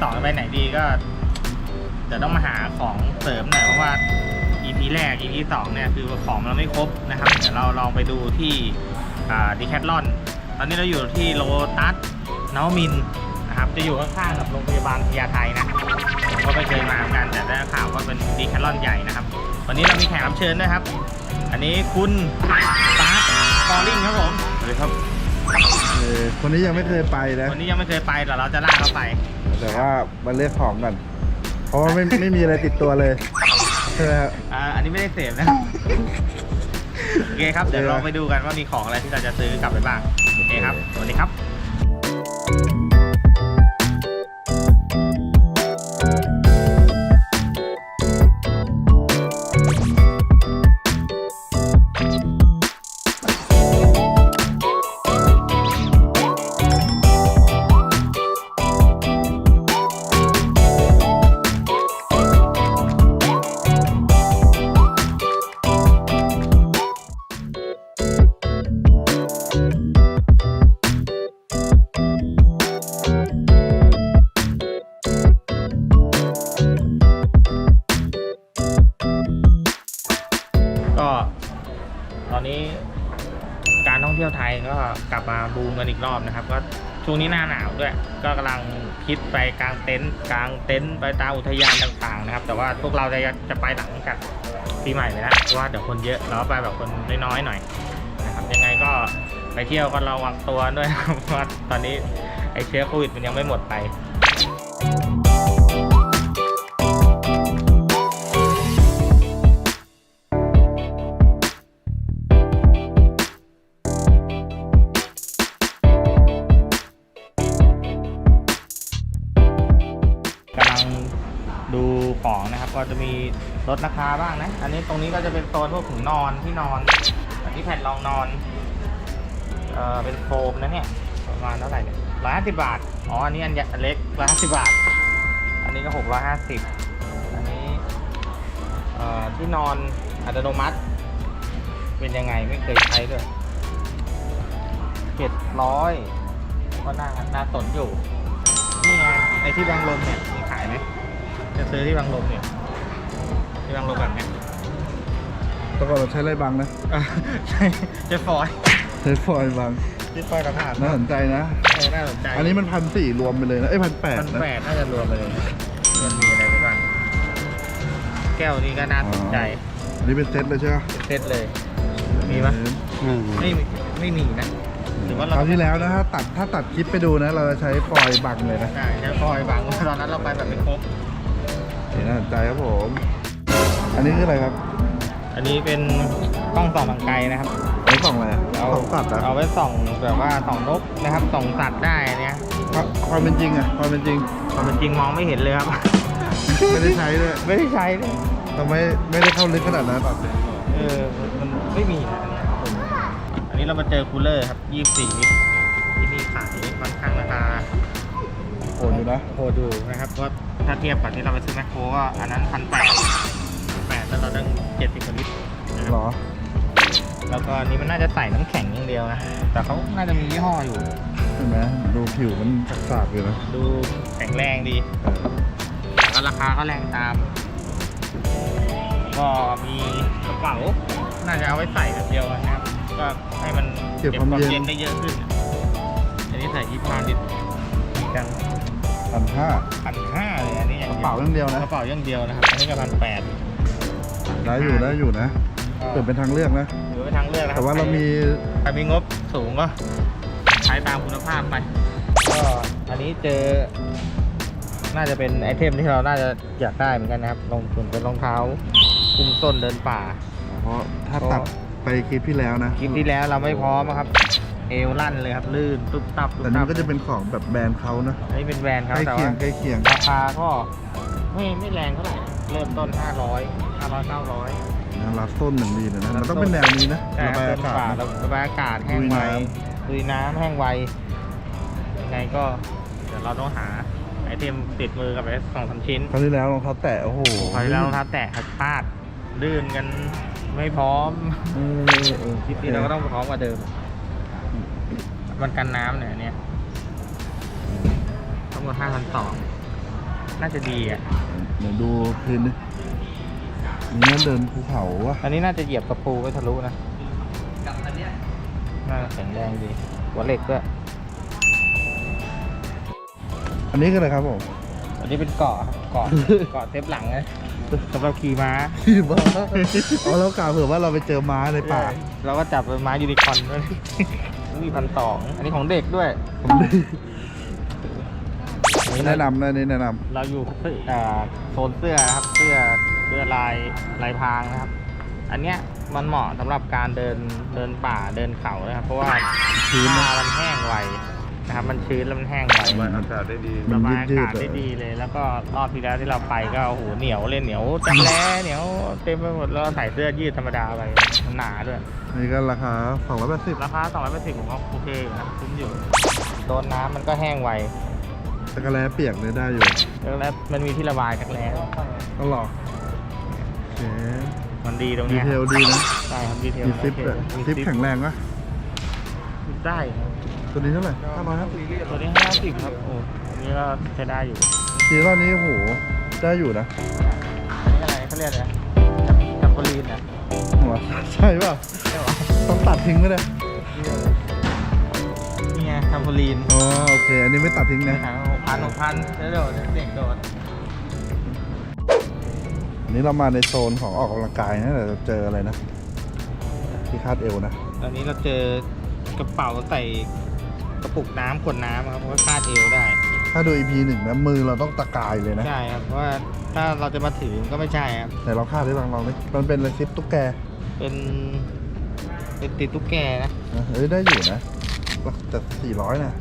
สองไปไหนดีก็เดี๋ยวต้องมาหาของเสริมหน่อยเพราะว่า EP แรก EP สองเนี่ยคือของเราไม่ครบนะครับ เดี๋ยวเราลองไปดูที่ดีแคทลอนตอนนี้เราอยู่ที่โลตัสนวมินนะครับ จะอยู่ข้างๆกับโรงพยาบาลพญาไทนะก็ไม่เคยมาเหมือนกันแต่ได้ข่าวว่าเป็นดีแคทลอนใหญ่นะครับ วันนี้เรามีแขกรับเชิญด้วยครับ อันนี้คุณตาร์ทกอลิงครับผมสวัสดีครับ เออคนนี้ยังไม่เคยไปนะ วันนี้ยังไม่เคยไปแต่เราจะล่ากเขาไป แต่ว่ามาเลือกของกันเพราะว่าไม่ไม่มีอะไรติดตัวเลยใช่ไหมครับ อ่า อันนี้ไม่ได้เสพนะ โอเคครับ เดี๋ยวเราไปดูกันว่ามีของอะไรที่เราจะซื้อกลับไปบ้าง โอเคครับ สวัสดีครับ เที่ยวไทยก็กลับมาบูมกันอีกรอบนะครับ ก็ช่วงนี้หน้าหนาวด้วย ก็กำลังคิดไปกลางเต็นท์กลางเต็นท์ไปตามอุทยานต่างๆนะครับ แต่ว่าพวกเราจะจะไปหลังจากปีใหม่เลยนะเพราะว่าเดี๋ยวคนเยอะเราไปแบบคนน้อยๆหน่อยนะครับยังไงก็ไปเที่ยวก็ระวังตัวด้วยเพราะว่าตอนนี้ไอเชื้อโควิดมันยังไม่หมดไป ก็จะมีลดราคาบ้างนะ อันนี้ตรงนี้ก็จะเป็นโซนพวกถุงนอนที่นอนอันนี้แผ่นรองนอนเออเป็นโฟมนะเนี่ยประมาณเท่าไหร่เนี่ยร้อยห้าสิบบาทอ๋ออันนี้อันใหญ่อันเล็กร้อยห้าสิบบาท อันนี้ก็หกร้อยห้าสิบอันนี้เอ่อที่นอนอัตโนมัติ เป็นยังไงไม่เคยใช้ด้วยเจ็ดร้อยก็น่าน่าสนอยู่นี่ไงไอที่บางลมเนี่ยมีขายไหมจะซื้อที่บางลมเนี่ย ที่บางลมแบบเนี้ยแตก่อนเราใช้อะไรบังนะอะใช่เจะฟอยใช้ฟอยล์บังเจะฟอยกระถางน่าสนใจนะ เออน่าสนใจอันนี้มันพันสี่รวมไปเลยนะเอ้ยพันแปดพันนะแปดน่าจะรวมไปเลยมันมีอะไรไปบ้างแก้วนี้ก็น่าสนใจอันนี้เป็นเซ็ตเลยใช่ไหมเซตเลย มีปะไม่มีไม่มีนะหรือว่าคเราราวที่แล้วนะถ้าตัดถ้าตัดคลิปไปดูนะ เราจะใช้ฟอยล์บังเลยนะใช่ใช้ฟอยบางตอนนั้นเราไปแบบไม่ครบ นี่น่าสนใจครับผม อันนี้คืออะไรครับอันนี้เป็นกล้องส่องทางไกลนะครับไอ้สองอะไรอะเอาสองสัตว์อะเอาไว้ส่องแบบว่าส่องนกนะครับส่องสัตว์ได้เนี่ยความความเป็นจริงอะความเป็นจริงความเป็นจริงมองไม่เห็นเลยครับ ไม่ได้ใช้เลยไม่ได้ใช้เลยทำไมไม่ได้เข้าลึกขนาดนั้นเออมันไม่มีนะอันเนี้ยอันนี้เรามาเจอคูลเลอร์ครับ24ลิตรที่นี่ขายค่อนข้างราคาโหดอยู่นะโหดอยู่นะครับเพราะถ้าเทียบกับที่เราไปซื้อแมคโครก็อันนั้นพันแปด แปดแล้วเราตั้งเจ็ดสิบกว่าลิตรนะคหรรับอแล้วก็อันนี้มันน่าจะใส่น้ำแข็งอย่างเดียวนะ แต่เขาน่าจะมียี่ห้ออยู่ ใช่ไหมดูผิวมันสากๆอยู่นะดูแข็งแรงดีเออแต่ก็ราคาก็แรงตาม ก็มีกระเป๋า น่าจะเอาไว้ใส่แบบเดียวกันนะครับ ก็ให้มันเก็บความเย็นได้เยอะขึ้น อันนี้ใส่ยี่ห้าลิตรจังพันห้าพันห้าเลยอันนี้อย่ากงระเดียวเป๋าอย่างเดียวนะกระเป๋าอย่างเดียวนะครับ อันนี้ก็พันแปด ได้อยู่ได้อยู่นะเปิดเป็นทางเลือกนะหรือไปทางเลือกนะครัแต่ว่าเรามีใครมีงบสูงก็ใช้ตามคุณภาพไป ก็อันนี้เจอ น่าจะเป็นไอเทมที่เราน่าจะอยากได้เหมือนกันนะครับรองถุงเป็นรองเท้าคุมส้นเดินป่า เพราะถ้าตัดไปคลิปที่แล้วนะคลิปที่แล้วเราไม่พร้อมอะครับ เอวลั่นเลยครับ ลื่นตุ๊บตับตุ๊บแต่ตันี่บก็จะเป็นของแบบแบรนด์เขานะอันนี้เป็นแบรนด์ครับใกล้แต่เคียว่างใกล้เคียงราคาก็ ไม่ไม่แรงเท่าไหร่เริ่มต้น 500 500 900นะรับต้นหนึ่งดีเลยนะ มันต้องเป็นแนวนี้นะใช่ระครับบายต้อานกาศป่านะ ระบายอากาศแห้งไวลุยน้ำแห้งไวยังไงก็เดี๋ยวเราต้องหาไอเทมติดมือกับไปสองสามชิ้นคราวที่แล้วรองเท้าแตะโอ้โหคราวที่แล้วรองเท้าแตะหักพลาดลื่นกันไม่พร้อมเออเออคลิปนี้เราก็ต้องพร้อมกว่าเดิม มันกันน้ำเนี่ยอันเนี่ยงหมดห้าพันสอง น่าจะดีอะเดี๋ยวดูพื้นดินี่นั่นเดินภูเขาวะอันนี้น่าจะเหยียบกระปูไม่ทะลุนะน่าจะแข็งแรงดีหัวเหล็กด้วยอันนี้ก็เลยครับผมอันนี้เป็นเกาะครับเกาะ เกาะเซฟหลังนะสำหรับขี่ม้าที่บ้าอ๋อแล้วกล่าวเผื่อว่าเราไปเจอม้าในป่าเราก็จับเป็นม้ายูนิคอร์นด้วยมีพันสองอันนี้ของเด็กด้วยผมได้อันนี้ แนะนำนะนี่แนะนเราอยู่อ่าโซนเสื้อนะครับเสื้อเสื้อลายลายพรางนะครับ อันเนี้ยมันเหมาะสำหรับการเดินเดินป่าเดินเขานะครับ เพราะว่าชื้นมันแห้งไวนะครับมันชื้นแล้วมันแห้งไวำอากาศได้ดีระมันบายยือาดกาศๆได้อะดีเลย แล้วก็รอบที่แล้วที่เราไปก็โอ้โหเหนียวเลยเหนียวจังแล้เหนียวเต็มไปหมดแล้วใส่เสื้อยืดธรรมดาไปมันหนาด้วยนี่ก็ราคา280ราคา280ผมว่าโอเคอยู่นะคุ้มอยู่โดนน้ำมันก็แห้งไว ตะกะแลเปียกเลยได้อยู่แล้วแล้วมันมีที่ระบายกันแล้วก็หรอโอเคมันดีตรงดีเนี้ยเทลดีนะใช่ครับดีเทลมีซิปด้วยมีซิปแข็งแรงปะซิปได้ครับตัวนี้เท่าไหร่500ครับตัวนี้ห้าสิบครับโอ้อันนี้ก็ใช้ได้อยู่ทีรอบนี้โอ้โหได้อยู่นะอันนี้อะไรเขาเรียกอะไรจับจับโพลีนอะหัวใช่ป่ะต้องตัดทิ้งไหมเนี่ย นี่ไงจับโพลีนอ๋อโอเค อันนี้ไม่ตัดทิ้งนะหางหกพันหกพันแล้วเดี๋ยวเด็กโดดอันนี้เรามาในโซนของออกกำลังกายนะแต่จะเจออะไรนะที่คาดเอวนะตอนนี้เราเจอกระเป๋าใส่กระปุกน้ำขวดน้ำครับเพราะว่าคาดเอวได้ ถ้าดู EP หนึ่งนะมือเราต้องตะกายเลยนะใช่ครับเพราะว่าถ้าเราจะมาถือก็ไม่ใช่ครับ ไหนเราคาดได้ลองลองดิมันเป็นอะไรซิปตุ๊กแกเป็นเป็นติดตุ๊กแกนะนะเอ้ยได้อยู่นะ แต่สี่ร้อยนะ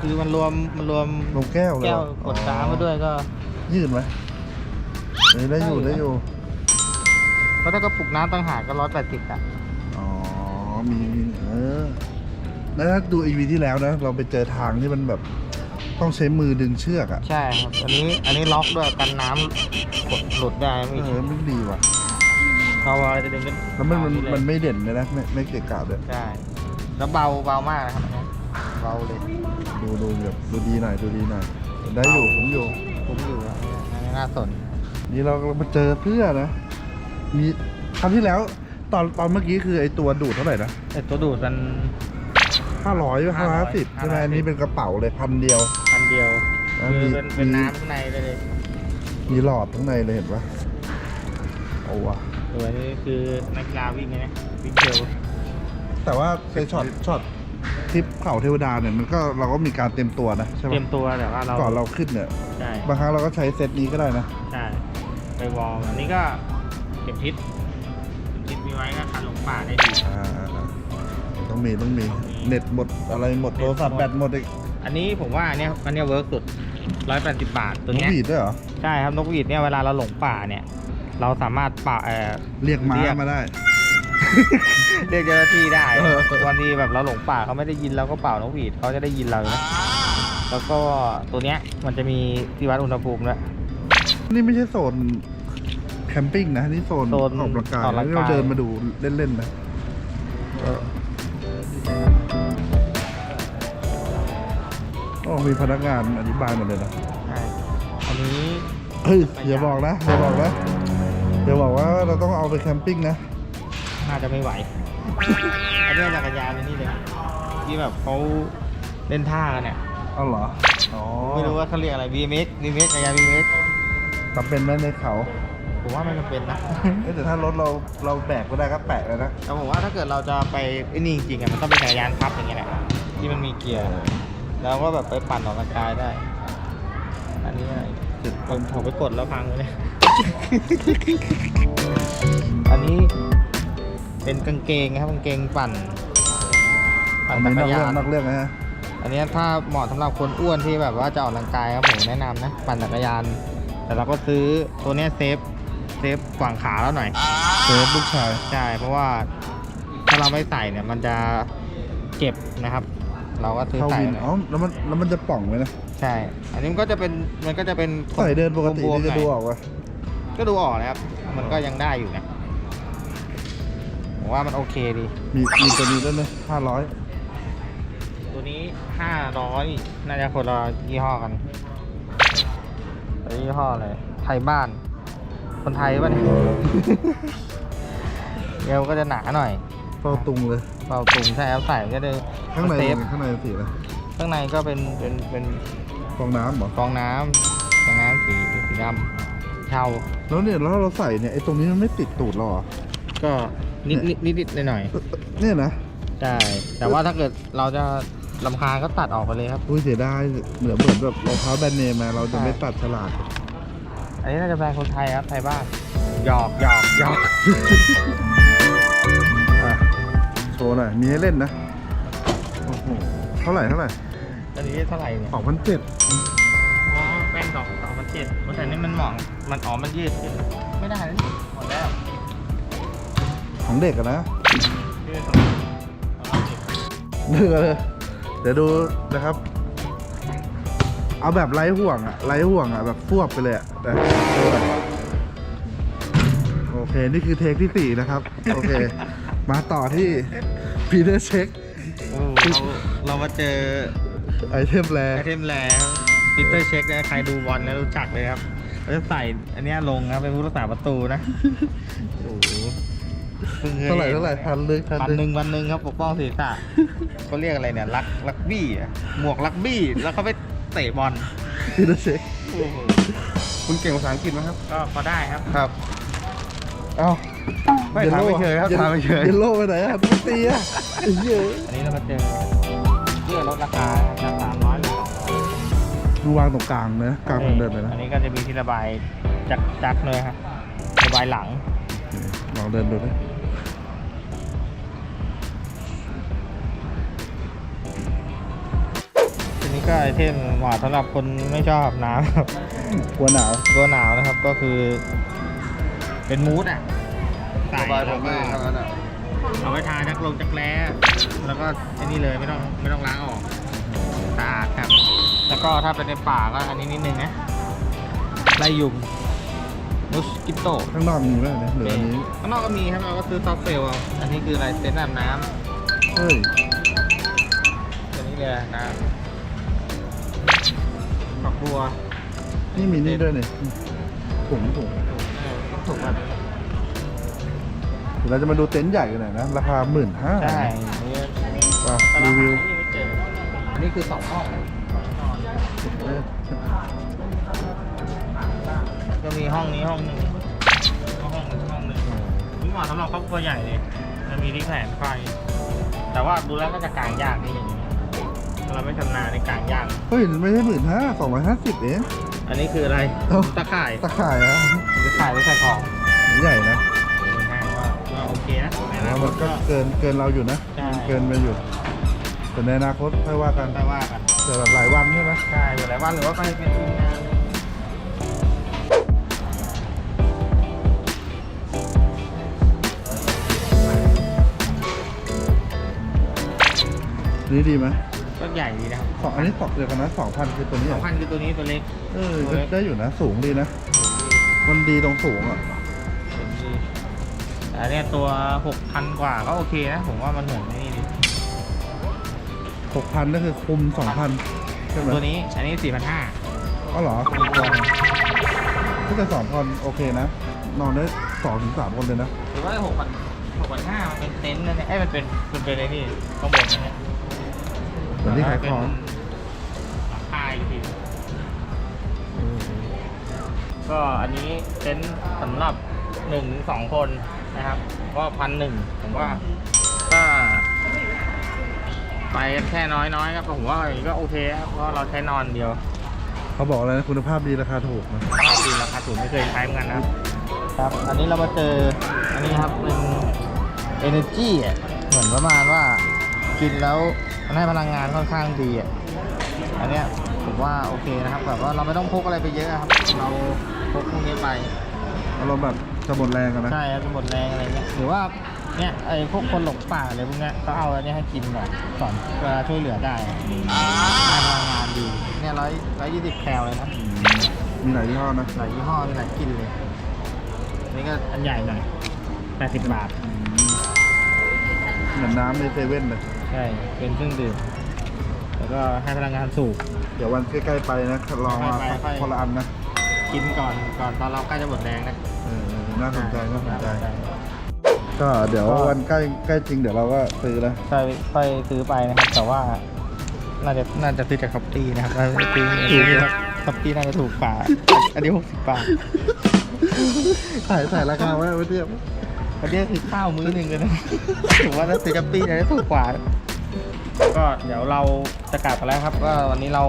คือมันรวมมันรวมลงแก้วเลยแก้วเหรอกดน้ำมาด้วยก็ ยืดไหมเอ้ยได้อยู่ได้ได้ออยู่ยู่เพราะถ้ากระปุกน้ำต่างหากก็ร้อยแปดสิบอะอ๋อมีมีเออแล้วถ้าดู EP ที่แล้วนะ เราไปเจอทางที่มันแบบต้องใช้มือดึงเชือกอะใช่ครับอันนี้อันนี้ล็อกด้วยกันน้ำกดหลุดได้ไม่เออมันดีว่ะเราอะไรจะดึงกันแล้วมันมันขาดเลยมันไม่เด่นเลยนะไม่ไม่เกะกะด้วยใช่ แล้วเบาเบามากนะครับอันนี้เบาเลยดูดูแบบดูดีหน่อยดูดีหน่อยได้อยู่ผมอยู่ ผมอยู่อะอันนี้น่าสน นี่เรามาเจอเสื้อนะ มีครั้งที่แล้วตอนตอนเมื่อกี้คือไอตัวดูดเท่าไหร่นะแต่ตัวดูดมัน ห้าร้อยห้าร้อยสิบใช่ไหม550 อันนี้เป็นกระเป๋าเลยพันเดียวอันเดียวอะคือมี เป็นเป็นมีน้ำข้างในเลย มีหลอดข้างในเลยเห็นปะเอาว่ะ ตัวนี้คือนักกีฬาวิ่งไงนะวิ่งเร็ว แต่ว่าในช็อตช็อตทริปเขาเทวดาเนี่ยมันก็เราก็มีการเตรียมตัวนะใช่เตรียปะมตัวแต่ว่าเราก่อนเราขึ้นเนี่ยใช่บางครั้งเราก็ใช้เซตนี้ก็ได้นะใช่ไปวอร์มอันนี้ก็เก็บพิษเก็บพิษมีไว้ก็คันหลงป่าได้ดีอ่าต้องมีต้องมีเน็ตหมดอะไรหมดโทรศัพท์แบตหมดอีกอันนี้ผมว่าอันเนี้ยอันเนี้ยเวิร์กสุดร้อยแปดสิบบาทตัวน้องเนี้ยหวีดด้วยเหรอใช่ครับนกหวีดเนี่ยเวลาเราหลงป่าเนี่ย เราสามารถป่าเออเรียกม้าเรียกมาได้ เรียกเจ้าหน้าที่ได้เออ วันนี้แบบเราหลงป่าเขาไม่ได้ยินเราก็เป่านกหวีดเขาจะได้ยินเรานะแล้วก็ตัวเนี้ยมันจะมีที่วัดอุณหภูมิด้วย นี่ไม่ใช่โซนแคมปิ้งนะ นี่โซนโซออนกกำลังกายออกกำลังกาย นี่เราเดินมาดูเล่นๆนะเออโอ้มีพนักงานอธิบายหมดเลยนะใช่อันนี้ เฮ้ยอย่าบอกนะอย่าบอกนะอย่าบอกว่าเราต้องเอาไปแคมปิ้งนะ น่าจะไม่ไหวอันนี้จักรยานอันนี่เลยที่แบบเขาเล่นท่ากันเนี่ยเอาเหรอ อ๋อไม่รู้ว่าเขาเรียกอะไร BMX BMX จักรยาน BMX จำเป็นไหมในเขา ผมว่าไม่จำเป็นนะเอ้ยแต่ถ้ารถเราเราแบกก็ได้ก็แปะเลยนะ แต่ผมว่าถ้าเกิดเราจะไปไอ้นี่จริงๆอะมันต้องเป็นจักรยานพับอย่างเงี้ยแหละที่มันมีเกียร์แล้วก็แบบไปปั่นออกกำลังกายได้ อันนี้อะไรเจ็ดผมผมไปกดแล้วพังเลยเนี่ยอันนี้ เป็นกางเกงครับกางเกงปั่นอัปั่นนนี้จันกอกรเรื่อยางนนอกเรื่องนะฮะอันนี้ถ้าเหมาะสำหรับคนอ้วนที่แบบว่าจะออกกำลังกายครับผมแนะนำนะ ปั่นจักรยาน แต่เราก็ซื้อตัวเนี้ยเซฟเซฟกว่างขาแล้วหน่อยเซฟลูกชายใช่เพราะว่าถ้าเราไม่ใส่เนี่ยมันจะเจ็บนะครับ เราก็ซื้อเข้าใส่วินหน่อยอ๋อแล้วมันแล้วมันจะป่องไหมนะใช่ อันนี้มันก็จะเป็นมันก็จะเป็นใส่เดินปกติบวมนี่ๆจะหน่ดูอยออกว่าก็ดูออกนะครับมันก็ยังได้อยู่นะผม ว่ามันโอเคดี มีมีตัวนี้ด้วยนะห้าร้อยตัวตัวนี้ห้าร้อยน่าจะคนละยี่ห้อกันตัวนี้ยี่ห้ออะไร ไทยบ้าน คนไทยป่ะเนี่ยเอวก็จะหนาหน่อยเป้าตุงเลยเป่าตุ่มใช่ครับใส่มันก็จะข้างในเซเป็นฟไงข้างในเป็นสีอะไรข้างในก็เป็นเป็นเป็นฟองน้ำเหรอฟองน้ำฟองน้ำสีสีดำเทาแล้วเนี่ยแล้วเราใส่เนี่ยไอ้ตรงนี้มันไม่ติดตูดเราเหรอก็ นิดนิดนิดนิดหน่อยเอ่อเนี่ยนะๆใช่แต่ว่าถ้าเกิดเราจะลำคาญก็ตัดออกไปเลยครับ อุ้ยเสียดายเหมือนเหมือนแบบรองเท้าแบรนด์เนมมาเราจะใช่ไม่ตัดฉลากอันนี้น่าจะแบรนด์คนไทยครับ ไทยบ้านหยอกหยอกหยอกอะโชว์หน่อยมีให้เล่นนะโอ้โหเท่าไหร่เท่าไหร่อันนี้เท่าไหร่เนี่ยสองพันเจ็ดอ๋อแป้งดอกสองพันเจ็ดแต่นี่มันเหมาะมันอ๋อมันยืดขึ้นไม่ได้นะหมดแล้ว ของเด็กอะนะยืดสองสองพันเจ็ดเดือเลยเดี๋ยวดูนะครับ เอาแบบไร้ห่วงอะไร้ห่วงอะแบบฟวบไปเลยอะแต่ดูหน่อยโอเค นี่คือเทคที่สี่นะครับ โอเค มาต่อที่พีเ e อร์เช็คโอ้เราเรามาเจอไอเทมแรไอเทมแล้วปีเตอร์เช็คนะใครดูบอลนะรู้จักเลยครับเขาจะใส่อันเนี้ยลงนะเป็นผู้รักษาประตูนะโอ้โหพิ่งคย เท่าไหร่เท่าไหร่พันเลยพันหนึ่งพันหนึ่งครับปกป้องศีรษะเขาเรียกอะไรเนี่ยลักลักบี้อะหมวกลักบี้แล้วเขาไปเตะบอลพีเ e อร์เช็คโอ้โหคุณเก่งภาษาอังกฤษไหมครับ ก็พอได้ครับครับเอ้าไม่ถามไม่เฉยครับถามไม่เฉยเยลโล่ไปไหนอะไม่ตีอะไอ้เหี้ยอันนี้เรามาเจอเพื่อลดราคาจากสามร้อยเหลือสองร้อยดูวางตรงกลางนะกลางทางเดินเลยนะอันนี้ก็จะมีที่ระบายจักจักเลยครับระบายหลังลองเดินดูนะ ก็ไอเทมเหมาะสำหรับคนไม่ชอบน้ำครับกลัวหนาว ตัวหนาวนะครับก็คือ เป็นมูดอะใส่แล้วก็เอาไว้ทาจักลงจักแร้แล้วก็ไอ้นี่เลยไม่ต้องไม่ต้องล้างออกสะอาดครับ แล้วก็ถ้าเป็นในป่าก็อันนี้นิดนึงนะไล่ยุงมุสกิโต ข้างนอกมีไหมเนี่ยเหลืออันนี้ข้างนอกก็มีครับเราก็ซื้อซอฟต์เฟลเอาอันนี้คืออะไรเต็นท์อาบน้เฮ้ยำตัวนี้เลยน้ำ ฝักบัวนี่มีนี่ด้วยเนี่ยถุงถุงเออถูกแบบเดี๋ยวเราจะมาดูเต็นท์ใหญ่กันหน่อยนะ ราคาหมื่นห้าใช่นี่ป่ะตลารีดวิวที่ไม่เจออันนี้คือสองห้องเออก็มีห้องนี้ห้องหนึ่งก็ห้องหนึ่งห้องหนึ่งนี่เหมาะสำหรับครอบครัวใหญ่เลยมันมีที่แผงไฟแต่ว่าดูแล้วก็จะกางยากนี่อย่างนี้ เราไม่ชำนาญในกางยากเฮ้ยไม่ใช่หมื่นห้าสองร้อยห้าสิบเอง อันนี้คืออะไร เอ้า ตะข่ายตะข่ายอะตะข่ายไว้ใส่ของใหญ่นะห้างว่าว่าโอเคนะในอแล้นาวคมัตนก็ก็ เกินเกินเราอยู่นะ ใช่ เกินไปอยู่แต่ในอนาคตค่อยว่ากันได้ว่ากัน แต่แบบหลายวันใช่ไหมใช่อยู่หลายวันหรือว่าไปเป็นทีมงานนี่ดีไหม ก็ใหญ่ดีนะครับสองอันนี้ตอกเดียวกันนะสองพันคือตัวนี้สเหรองอพันคือตัวนี้ตัวเล็ก เออก็ได้อยู่นะสูงดีนะ มันดีตรงสูงอะ เห็นดีแต่อันเนี่ยตัวหกพันกว่าก็โอเคนะ ผมว่ามันเหมือนนี่ดีหกพันก็คือคุมสองพันใช่ไหมตัวนี้อันนี้สี่พันห้าอ๋อเหรออีกตัวหนึ่งถ้าจะสองพันโอเคนะ นอนได้สองถึงสามคนเลยนะ หรือว่าหกพันหกพันห้ามันเป็นเต็นท์นะเนี่ยไอ้ยมันเป็นมันเป็นอะไรนี่ข้างบนนะเนี่ยเหมือนที่ขายของ หลังคาอีกทีก็อันนี้เต็นท์สำหรับหนึ่งถึงสองคนนะครับ ก็พันหนึ่งผมว่าก็ไปกันแค่น้อยๆครับผมว่าอย่างนี้ก็โอเคครับเพราะเราใช้นอนเดียวเขาบอกอะไรนะคุณภาพดีราคาถูกนะภาพดีราคาถูกไม่เคยใช้เหมือนกันนะครับ ครับ อันนี้เรามาเจออันนี้ครับเป็น energy อะเหมือนประมาณว่า กินแล้วมันให้พลังงานค่อนข้างดีอะอันเนี้ยผมว่าโอเคนะครับแบบว่าเราไม่ต้องพกอะไรไปเยอะครับ เราพกพวกนี้ไปอารมณ์แบบจะหมดแรงกันนะใช่ครับจะหมดแรงอะไรเงี้ยหรือว่าเนี่ยไอ้พวกคนหลงป่าอะไรพวกเนี้ยเขาเอาอันนี้ให้กินก่อนก่อนเวลาช่วยเหลือได้อะให้พลังงานดีเนี่ยร้อยร้อยยี่สิบแคลเลยนะมีหลายยี่ห้อนะหลายยี่ห้อมีหลายกลินเลยนี่ก็อันใหญ่หน่อยแปดสิบบาทเหมือนน้ำในเซเว่นเลย ใช่ เป็นเครื่องดื่มก็ให้พนักงานสูบ เดี๋ยววันใกล้ๆไปนะลองมาไปไปไปคนละอันนะกินก่อนก่อนตอนเราใกล้จะหมดแรงนะเออน่าสนใจน่าสนใจ ก็เดี๋ยววันใกล้ใกล้จริงเดี๋ยวเราก็ซื้อแล้วค่อยค่อยซื้อไปนะครับ แต่ว่า น่าจะน่าจะซื้อจากคัพปี้นะครับน่าจะซื้อถูกครับคัพปี้น่าจะถูกกว่าอันนี้หกสิบบาทถ่ายถ่ายราคาไว้ไว้เทียบ อันนี้คือข้าวมื้อหนึ่งเลยนะถือว่าถ้าซื้อคัพปี้จะถูกกว่า ก็เดี๋ยวเราจะกลับกันแล้วครับก็วันนี้เรา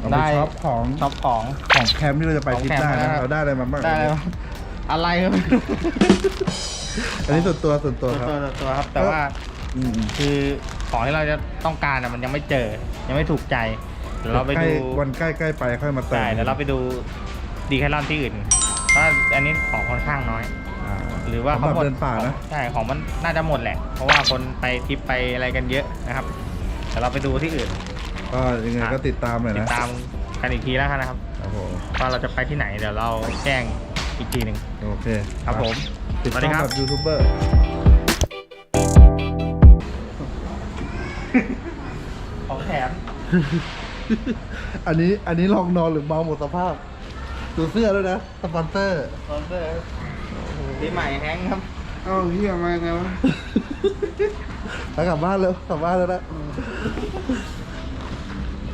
เราไปได้ช็อปของช็อปของ ของแคมป์ที่เราจะไปของทริปแคมป์หน้านะนะครับเราได้อะไรมาบ้างได้เลยครับอะไรครับอันนี้ส่วนตัวส่วนตัวครับ ตัวตัวครับ แต่ว่า อืมคือของที่เราจะต้องการอะมันยังไม่เจอ ยังไม่ถูกใจเดี๋ยวเราไปใกล้ดูวันใกล้ใกล้ไปค่อยมาเติม ใช่เดี๋ยวเราไปดูดีแคลอนที่อื่นเพราะอันนี้ของค่อนข้างน้อยอ่า หรือว่าสำเขาหรับหมดเดินป่านะใช่ของมันน่าจะหมดแหละ เพราะว่าคนไปทริปไปอะไรกันเยอะนะครับเดี๋ยวเราไปดูที่อื่น ก็ยังไงก็ติดตามหน่อยตินะดตามกันอีกทีแล้วกันนะครับครับผมว่าเราจะไปที่ไหนเดี๋ยวเราแจ้งอีกทีหนึ่งโอเคครับผมติดสวัสตาดีมครับแบบยูทูบเบอร์ของแถมอันนี้อันนี้ลองนอนหรือเมาหมดสภาพดูเสื้อด้วยนะสปอนเซอร์สปอนเซอร์ ปีใหม่แฮงค์ครับ เอ้าเฮียมาไงวะ แล้วกลับบ้านแล้วกลับบ้านแล้วนะ